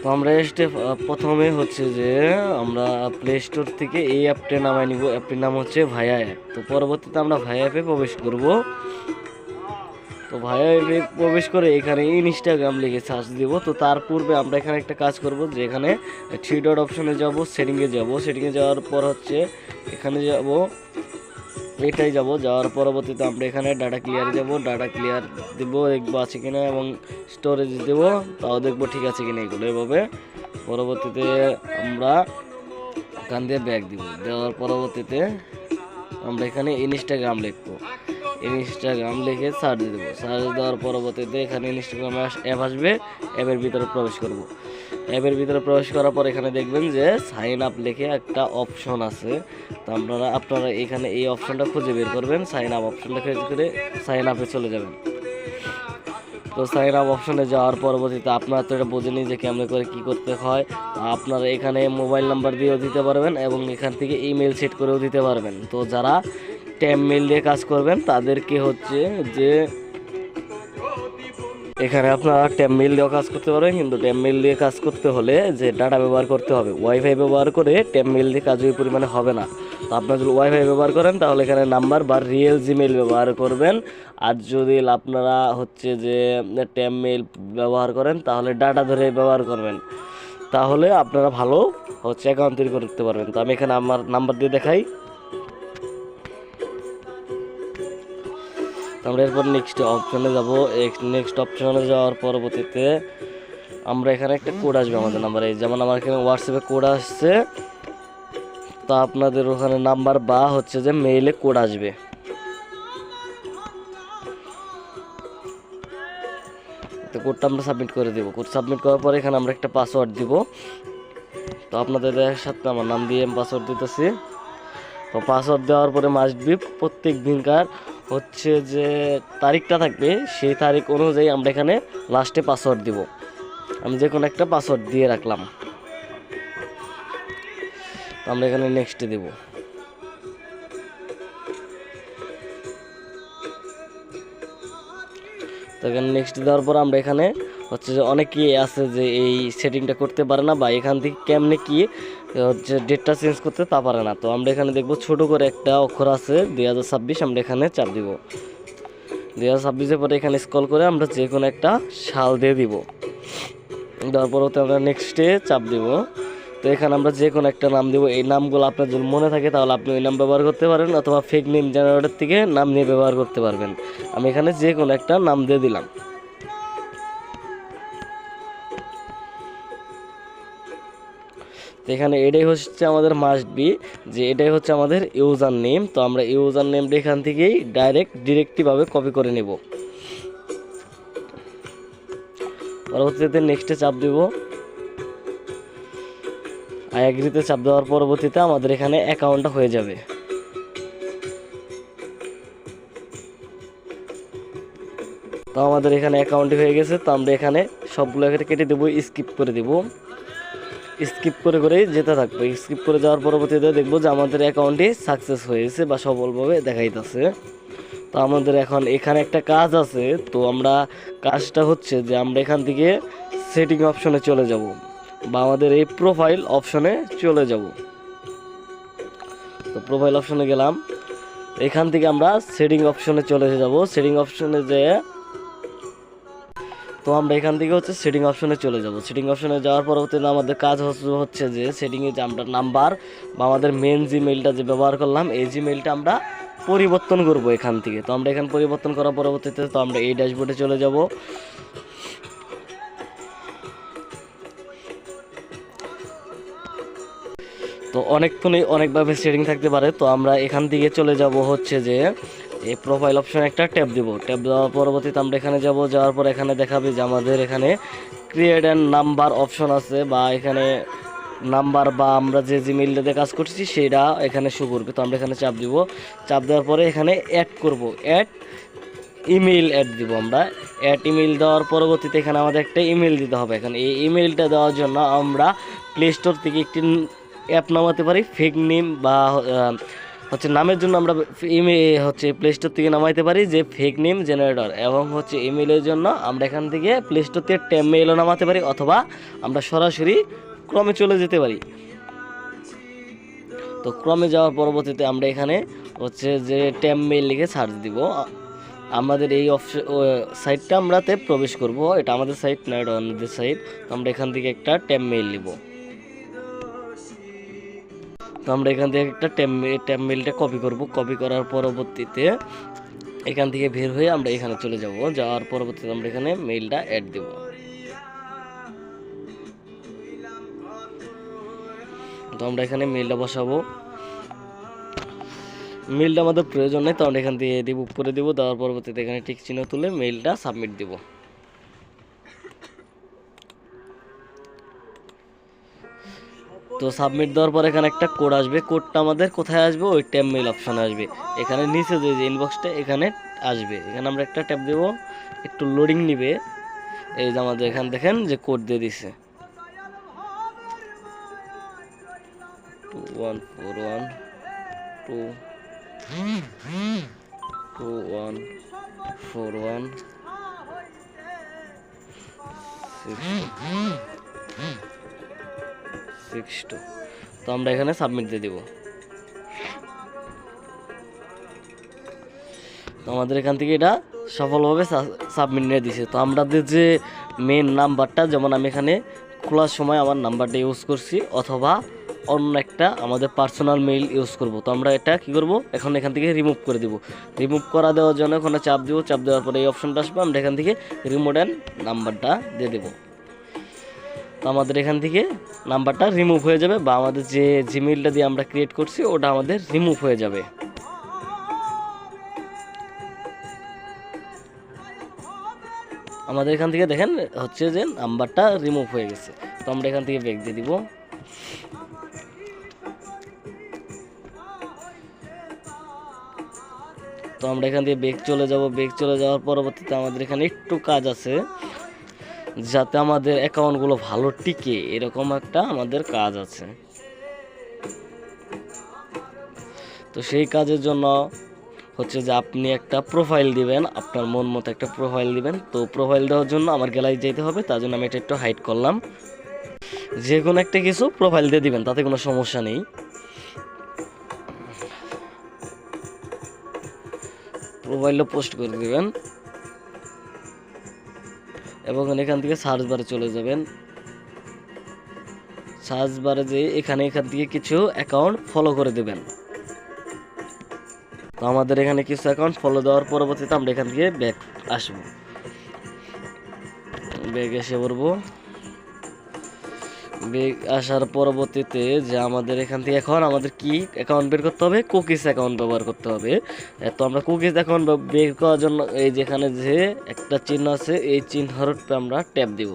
তো আমরা স্টেপ প্রথমে হচ্ছে যে আমরা প্লে স্টোর থেকে এই অ্যাপটা নামাই নিব। অ্যাপটির নাম হচ্ছে ভায়া অ্যাপ তো পরবর্তীতে আমরা ভায়া অ্যাপে প্রবেশ করব। তো ভায়া অ্যাপে প্রবেশ করে এখানে ইনস্টাগ্রাম লিখে সার্চ দিব। তো তার পূর্বে আমরা এখানে একটা কাজ করব যে এখানে থ্রি ডট অপশনে যাব সেটিংয়ে যাব। সেটিংয়ে যাওয়ার পর হচ্ছে এখানে যাব। এটাই যাব, যাওয়ার পরবর্তীতে আমরা এখানে ডাটা ক্লিয়ার যাব ডাটা ক্লিয়ার দিব, দেখব আছে কিনা এবং স্টোরেজ দেব, তাও দেখব ঠিক আছে কিনা এগুলো এভাবে। পরবর্তীতে আমরা এখান দিয়ে ব্যাগ দিব। দেওয়ার পরবর্তীতে আমরা এখানে ইনস্টাগ্রাম লিখব। ইনস্টাগ্রাম লিখে সার্চ দেবো। সার্চ দেওয়ার পরবর্তীতে এখানে ইনস্টাগ্রাম অ্যাপ আসবে অ্যাপের ভিতরে প্রবেশ করব। অ্যাপের ভিতরে প্রবেশ করার পর এখানে দেখবেন যে সাইন আপ লেখে একটা অপশন আছে। তো আপনারা আপনারা এখানে এই অপশনটা খুঁজে বের করবেন সাইন আপ অপশনটা খুঁজে করে সাইন আপে চলে যাবেন। তো সাইন আপ অপশনে যাওয়ার পরবর্তীতে আপনারা তো এটা বোঝেনি যে কেমন করে কি করতে হয়। আপনারা এখানে মোবাইল নাম্বার দিয়েও দিতে পারবেন এবং এখান থেকে ইমেল সেট করেও দিতে পারবেন। তো যারা ট্যাম মেল দিয়ে কাজ করবেন, তাদেরকে হচ্ছে যে এখানে আপনারা ট্যাম মিল দিয়েও কাজ করতে পারবেন, কিন্তু ট্যাম মিল দিয়ে কাজ করতে হলে যে ডাটা ব্যবহার করতে হবে ওয়াইফাই ব্যবহার করে ট্যাম মিল দিয়ে কাজ ওই পরিমাণে হবে না। তো আপনারা যদি ওয়াইফাই ব্যবহার করেন, তাহলে এখানে নাম্বার বা রিয়েল জিমেল ব্যবহার করবেন। আর যদি আপনারা হচ্ছে যে ট্যাম মেল ব্যবহার করেন, তাহলে ডাটা ধরে ব্যবহার করবেন। তাহলে আপনারা ভালো হচ্ছে অ্যাকাউন্ট তৈরি করতে পারবেন। তো আমি এখানে আমার নাম্বার দিয়ে দেখাই। আমরা এরপর নেক্সট অপশনে যাব। নেক্সট অপশনে যাওয়ার পরবর্তীতে আমরা এখানে একটা কোড আসবে আমাদের নাম্বারে যেমন আমার এখানে হোয়াটসঅ্যাপে কোড আসছে। তা আপনাদের ওখানে নাম্বার বা হচ্ছে যে মেইলে কোড আসবে। তো কোডটা আমরা সাবমিট করে দেবো। কোড সাবমিট করার পরে এখানে আমরা একটা পাসওয়ার্ড দিব। তো আপনাদের সাথে আমার নাম দিয়ে পাসওয়ার্ড দিতেছি। তো পাসওয়ার্ড দেওয়ার পরে মাস্ট বি প্রত্যেক দিনকার হচ্ছে যে তারিখটা থাকবে, সেই তারিখ অনুযায়ী আমরা এখানে লাস্টে পাসওয়ার্ড দিব। আমি যে কোনো একটা পাসওয়ার্ড দিয়ে রাখলাম। আমরা এখানে নেক্সটে দেব। তো এখানে নেক্সট দেওয়ার পর আমরা এখানে হচ্ছে যে অনেকেই আছে যে এই সেটিংটা করতে পারে না বা এখান থেকে কেমনে কি হচ্ছে ডেটটা চেঞ্জ করতে তা পারে না। তো আমরা এখানে দেখব ছোট করে একটা অক্ষর আছে, দুই হাজার ছাব্বিশ, আমরা এখানে চাপ দিব। দুই হাজার ছাব্বিশের পরে এখানে স্কল করে আমরা যে কোনো একটা সাল দিয়ে দিব। দেওয়ার পরতে আমরা নেক্সটে চাপ দিব। তো এখানে আমরা যে কোনো একটা নাম দিব। এই নামগুলো আপনার যদি মনে থাকে তাহলে আপনি ওই নাম ব্যবহার করতে পারেন অথবা ফেক নেম জেনারেটর থেকে নাম নিয়ে ব্যবহার করতে পারবেন। আমি এখানে যে কোনো একটা নাম দিয়ে দিলাম। এখানে এটাই হচ্ছে আমাদের মাস্ট বি যে এটাই হচ্ছে আমাদের ইউজার নেম তো আমরা ইউজার নেমটা এখান থেকেই ডাইরেক্ট ডিরেক্টলিভাবে কপি করে নেব। পরবর্তীতে নেক্সটে চাপ দিব। আই অ্যাগ্রিতে চাপ দেওয়ার পরবর্তীতে আমাদের এখানে অ্যাকাউন্টটা হয়ে যাবে। তো আমাদের এখানে অ্যাকাউন্টই হয়ে গেছে, তো আমরা এখানে সবগুলো কেটে দেবো স্কিপ করে দেবো। স্কিপ করে করে যেতে থাকব। স্কিপ করে যাওয়ার পরবর্তীতে দেখব যে আমাদের অ্যাকাউন্টে সাকসেস হয়েছে বা সফলভাবে দেখাইতেছে। তো আমাদের এখন এখানে একটা কাজ আছে, তো আমরা কাজটা হচ্ছে যে আমরা এখান থেকে সেটিং অপশনে চলে যাব বা আমাদের এই প্রোফাইল অপশনে চলে যাব। তো প্রোফাইল অপশনে গেলাম। এখান থেকে আমরা সেটিং অপশনে চলে যাব। সেটিং অপশনে যেয়ে তো আমরা এখান থেকে হচ্ছে সেটিং অপশনে চলে যাব। সেটিং অপশনে যাওয়ার পরবর্তীতে আমাদের কাজ হচ্ছে- যে সেটিংয়ে যে আমরা নাম্বার বা আমাদের মেন জিমেইলটা যে ব্যবহার করলাম, এই জিমেইলটা আমরা পরিবর্তন করব এখান থেকে। তো আমরা এখানে পরিবর্তন করার পরবর্তীতে তো আমরা এই ড্যাশবোর্ডে চলে যাব। তো অনেকক্ষণই অনেকভাবে সেটিং থাকতে পারে। তো আমরা এখান থেকে চলে যাব হচ্ছে যে এই প্রোফাইল অপশনে একটা ট্যাব দিব। ট্যাব দেওয়ার পরবর্তীতে আমরা এখানে যাব, যাওয়ার পর এখানে দেখাবে যে আমাদের এখানে ক্রিয়েট অ্যান্ড নাম্বার অপশন আছে বা এখানে নাম্বার বা আমরা যে জিমেইলটা দিয়ে কাজ করছি সেটা এখানে শো করবে। তো আমরা এখানে চাপ দিব। চাপ দেওয়ার পরে এখানে অ্যাড করব। অ্যাড ইমেইল অ্যাড দিব আমরা। অ্যাড ইমেইল দেওয়ার পরবর্তীতে এখানে আমাদের একটা ইমেল দিতে হবে। এখানে এই ইমেলটা দেওয়ার জন্য আমরা প্লে স্টোর থেকে একটি অ্যাপ নামাতে পারি। ফেক নেম বা হচ্ছে নামের জন্য আমরা ইমেল হচ্ছে প্লে স্টোর থেকে নামাইতে পারি যে ফেক নেম জেনারেটর এবং হচ্ছে ইমেলের জন্য আমরা এখান থেকে প্লে স্টোর থেকে ট্যাম মেইলও নামাতে পারি অথবা আমরা সরাসরি ক্রমে চলে যেতে পারি। তো ক্রমে যাওয়ার পরবর্তীতে আমরা এখানে হচ্ছে যে ট্যাম মেইল লিখে সার্চ দিব। আমাদের এই সাইটটা আমরাতে প্রবেশ করব। এটা আমাদের সাইট না এটা অন্যদের সাইট আমরা এখান থেকে একটা ট্যাম মেইল নিব তো আমরা এখান থেকে একটা ট্যাম মেইলটা কপি করব। কপি করার পরবর্তীতে এখান থেকে বের হয়ে আমরা এখানে চলে যাব। যাওয়ার পরবর্তীতে আমরা এখানে মেইলটা অ্যাড দেব। তো আমরা এখানে মেইলটা বসাবো। মেইলটা আমাদের প্রয়োজন নেই, তো আমরা এখান থেকে দিব করে দিব। দেওয়ার পরবর্তীতে এখানে টিক চিহ্ন তুলে মেইলটা সাবমিট দিব। তো সাবমিট দেওয়ার পর এখানে একটা কোড আসবে। কোডটা আমাদের কোথায় আসবে? ওই ট্যাব মেইল অপশানে আসবে। এখানে নিচে যে যে ইনবক্সটা এখানে আসবে। এখানে আমরা একটা ট্যাব দেবো। একটু লোডিং নিবে। এই যে আমাদের এখানে দেখেন যে কোড দিয়ে দিছে। Two one four one two two one four one six two তো আমরা এখানে সাবমিট দিয়ে দিব। তো আমাদের এখান থেকে এটা সফলভাবে সাবমিট নিয়ে দিছে। তো আমাদের যে মেন নাম্বারটা যেমন আমি এখানে খোলার সময় আমার নাম্বারটা ইউজ করছি, অথবা অন্য একটা আমাদের পার্সোনাল মেইল ইউজ করব। তো আমরা এটা কি করব? এখন এখান থেকে রিমুভ করে দিব। রিমুভ করা দেওয়ার জন্য ওখানে চাপ দিব। চাপ দেওয়ার পরে এই অপশনটা আসবে। আমরা এখান থেকে রিমোট অ্যান্ড নাম্বারটা দিয়ে দেবো। তো আমাদের এখান থেকে নাম্বারটা রিমুভ হয়ে যাবে বা আমাদের যে জিমেইলটা দিয়ে আমরা ক্রিয়েট করছি, ওটা আমাদের রিমুভ হয়ে যাবে। আমাদের এখান থেকে দেখেন হচ্ছে যে নাম্বারটা রিমুভ হয়ে গেছে। তো আমরা এখান থেকে ব্যাক দিয়ে দিব। তো আমরা এখান থেকে বেগ চলে যাব। বেগ চলে যাওয়ার পরবর্তীতে আমাদের এখানে একটু কাজ আছে। যাতে আমাদের অ্যাকাউন্টগুলো ভালো টিকে, এরকম একটা আমাদের কাজ আছে। তো সেই কাজের জন্য হচ্ছে যে আপনি একটা প্রোফাইল দিবেন, আপনার মন মতো একটা প্রোফাইল দিবেন। তো প্রোফাইল দেওয়ার জন্য আমার গ্যালারি যেতে হবে, তার জন্য আমি এটা একটু হাইড করলাম। যে কোনো একটা কিছু প্রোফাইল দিয়ে দিবেন, তাতে কোনো সমস্যা নেই। প্রোফাইলটা পোস্ট করে দিবেন। এবং এখান থেকে সার্চ বারে চলে যাবেন। সার্চ বারে যে এখানে এখান থেকে কিছু অ্যাকাউন্ট ফলো করে দেবেন। তো আমাদের এখানে কিছু অ্যাকাউন্ট ফলো দেওয়ার পরবর্তীতে আমরা এখান থেকে ব্যাক আসব। ব্যাগ এসে পড়ব। ব্যাগ আসার পরবর্তীতে যে আমাদের এখান থেকে এখন আমাদের কি অ্যাকাউন্ট বের করতে হবে? কুকিজ অ্যাকাউন্ট ব্যবহার করতে হবে। তো আমরা কুকিজ অ্যাকাউন্ট বের করার জন্য এই যেখানে যে একটা চিহ্ন আছে, এই চিহ্নর আমরা ট্যাপ দিব।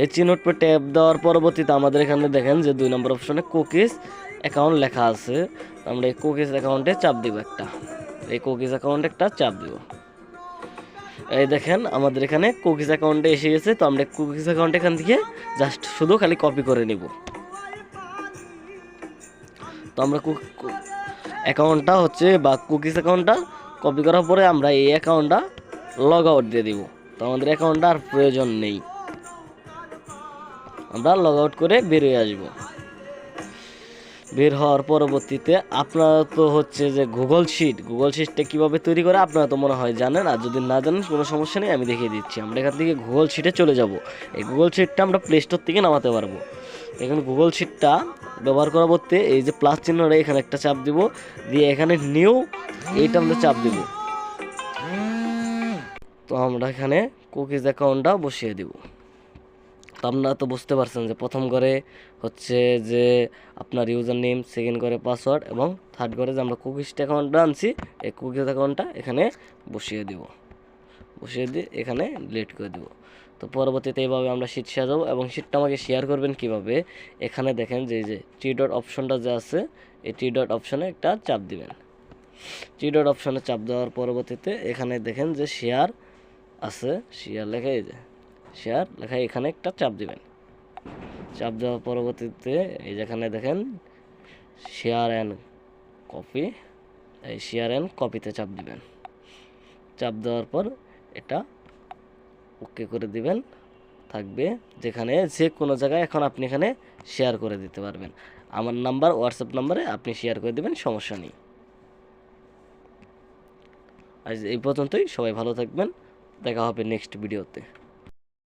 এই চিহ্নট পে ট্যাপ দেওয়ার পরবর্তীতে আমাদের এখানে দেখেন যে দুই নম্বর অপশনে কুকিজ অ্যাকাউন্ট লেখা আছে। আমরা এই কুকিজ অ্যাকাউন্টে চাপ দিব একটা। এই কুকিজ অ্যাকাউন্টে একটা চাপ দিব। এই দেখেন, আমাদের এখানে কুকিজ অ্যাকাউন্টে এসে গেছে। তো আমরা কুকিজ অ্যাকাউন্ট এখান থেকে জাস্ট শুধু খালি কপি করে নিব। তো আমরা অ্যাকাউন্টটা হচ্ছে বা কুকিজ অ্যাকাউন্টটা কপি করার পরে আমরা এই অ্যাকাউন্টটা লগ আউট দিয়ে দিব। তো আমাদের অ্যাকাউন্টটা আর প্রয়োজন নেই। আমরা লগ আউট করে বেরিয়ে আসব। বের হওয়ার পরবর্তীতে আপনারা তো হচ্ছে যে গুগল শিট গুগল শিটটা কীভাবে তৈরি করে আপনারা তো মনে হয় জানেন। আর যদি না জানেন, কোনো সমস্যা নেই, আমি দেখিয়ে দিচ্ছি। আমরা এখান থেকে গুগল শিটে চলে যাব। এই গুগল শিটটা আমরা প্লে স্টোর থেকে নামাতে পারব। এখানে গুগল শিটটা ব্যবহার করা বলতে এই যে প্লাস চিহ্নটা এখানে একটা চাপ দিব। দিয়ে এখানে নিউ এইটা আমরা চাপ দিব। তো আমরা এখানে কুকিজ অ্যাকাউন্টটা বসিয়ে দিব। তো আপনারা তো বুঝতে পারছেন যে প্রথম করে হচ্ছে যে আপনার ইউজার নেম সেকেন্ড করে পাসওয়ার্ড এবং থার্ড করে যে আমরা কুকিজ অ্যাকাউন্টটা আনছি, এই কুকিজ অ্যাকাউন্টটা এখানে বসিয়ে দিব। বসিয়ে দিয়ে এখানে ডিলিট করে দিব। তো পরবর্তীতে এইভাবে আমরা শীট সাজাবো এবং শীটটা আমাকে শেয়ার করবেন কীভাবে? এখানে দেখেন যে যে টি ডট অপশনটা যে আছে, এই টি ডট অপশনে একটা চাপ দিবেন। টি ডট অপশনে চাপ দেওয়ার পরবর্তীতে এখানে দেখেন যে শেয়ার আছে শেয়ার লেখা এই যে শেয়ার, লেখা এখানে একটা চাপ দিবেন। চাপ দেওয়ার পরবর্তীতে এই যেখানে দেখেন শেয়ার অ্যান্ড কপি এই শেয়ার অ্যান্ড কপিতে চাপ দিবেন। চাপ দেওয়ার পর এটা ওকে করে দিবেন। থাকবে যেখানে যে কোনো জায়গায় এখন আপনি এখানে শেয়ার করে দিতে পারবেন। আমার নাম্বার হোয়াটসঅ্যাপ নাম্বারে আপনি শেয়ার করে দেবেন, সমস্যা নেই। আজ এই পর্যন্তই, সবাই ভালো থাকবেন। দেখা হবে নেক্সট ভিডিওতে